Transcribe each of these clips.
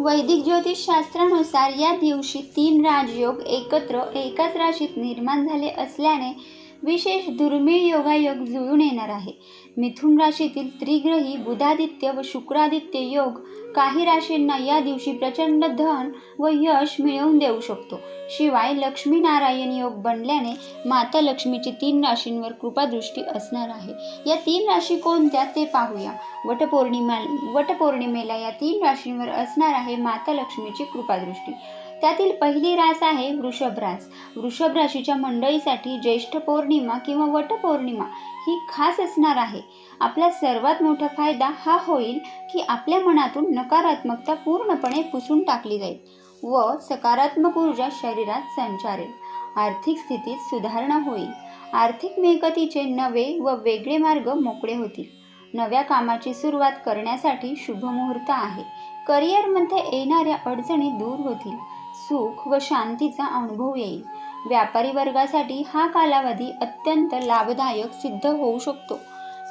वैदिक ज्योतिषशास्त्रानुसार या दिवशी तीन राजयोग एकत्र एकाच राशीत निर्माण झाले असल्याने विशेष दुर्मिळ योगायोग जुळून येणार आहे. मिथुन राशीतील त्रिग्रही बुधादित्य व शुक्रादित्य योग काही राशींना या दिवशी प्रचंड धन व यश मिळवून देऊ शकतो. शिवाय लक्ष्मीनारायण योग बनल्याने माता लक्ष्मीची तीन राशींवर कृपादृष्टी असणार आहे. या तीन राशी कोणत्या ते पाहूया. वटपौर्णिमा वटपौर्णिमेला या तीन राशींवर असणार आहे माता लक्ष्मीची कृपादृष्टी. त्यातील पहिली रास आहे वृषभ रास. वृषभ राशीच्या मंडळीसाठी ज्येष्ठ पौर्णिमा किंवा वटपौर्णिमा ही खास असणार आहे. आपला सर्वात मोठा फायदा हा होईल की आपल्या मनातून नकारात्मकता पूर्णपणे पुसून टाकली जाईल व सकारात्मक ऊर्जा शरीरात संचारेल. आर्थिक स्थितीत सुधारणा होईल. आर्थिक मिळकतीचे नवे व वेगळे मार्ग मोकळे होतील. नव्या कामाची सुरुवात करण्यासाठी शुभमुहूर्त आहे. करिअरमध्ये येणाऱ्या अडचणी दूर होतील. सुख व शांतीचा अनुभव येईल. व्यापारी वर्गासाठी हा कालावधी अत्यंत लाभदायक सिद्ध होऊ शकतो.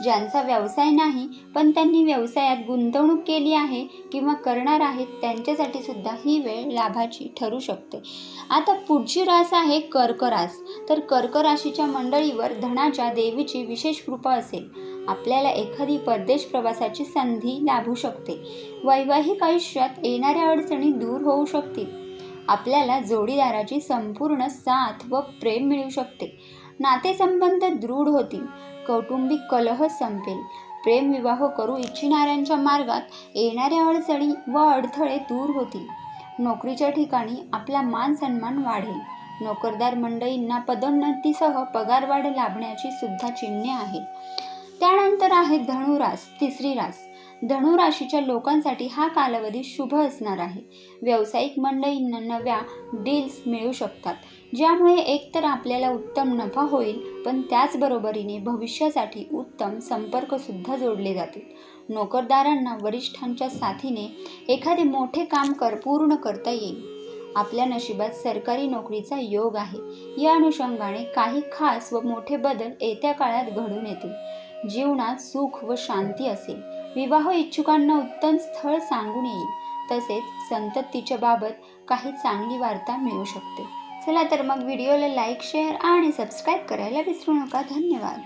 ज्यांचा व्यवसाय नाही पण त्यांनी व्यवसायात गुंतवणूक केली आहे किंवा करणार आहेत त्यांच्यासाठी सुद्धा ही वेळ लाभाची ठरू शकते. आता पुढची रास आहे कर्क रास तर कर्क राशीच्या मंडळीवर धनाच्या देवीची विशेष कृपा असेल. आपल्याला एखादी परदेश प्रवासाची संधी लाभू शकते. वैवाहिक आयुष्यात येणाऱ्या अडचणी दूर होऊ शकतील. आपल्याला जोडीदाराची संपूर्ण साथ व प्रेम मिळू शकते. नातेसंबंध दृढ होतील. कौटुंबिक कलह संपेल. प्रेमविवाह करू इच्छिणाऱ्यांच्या मार्गात येणाऱ्या अडचणी व अडथळे दूर होतील. नोकरीच्या ठिकाणी आपला मान सन्मान वाढेल. नोकरदार मंडळींना पदोन्नतीसह पगारवाढ लाभण्याची सुद्धा चिन्हे आहेत. त्यानंतर आहे धनुरास तिसरी रास. धनुराशीच्या लोकांसाठी हा कालावधी शुभ असणार आहे. व्यावसायिक मंडळींना नव्या डील्स मिळू शकतात. ज्यामुळे एकतर आपल्याला उत्तम नफा होईल पण त्याचबरोबरीने भविष्यासाठी उत्तम संपर्कसुद्धा जोडले जातील. नोकरदारांना वरिष्ठांच्या साथीने एखादे मोठे काम कर पूर्ण करता येईल. आपल्या नशिबात सरकारी नोकरीचा योग आहे. या अनुषंगाने काही खास व मोठे बदल येत्या काळात घडून येतील. जीवनात सुख व शांती असेल. विवाह इच्छुकांना उत्तम स्थळ सांगून येईल. तसेच संततीच्या बाबत काही चांगली वार्ता मिळू शकते. चला तर मग व्हिडिओला लाईक शेअर आणि सबस्क्राईब करायला विसरू नका. धन्यवाद.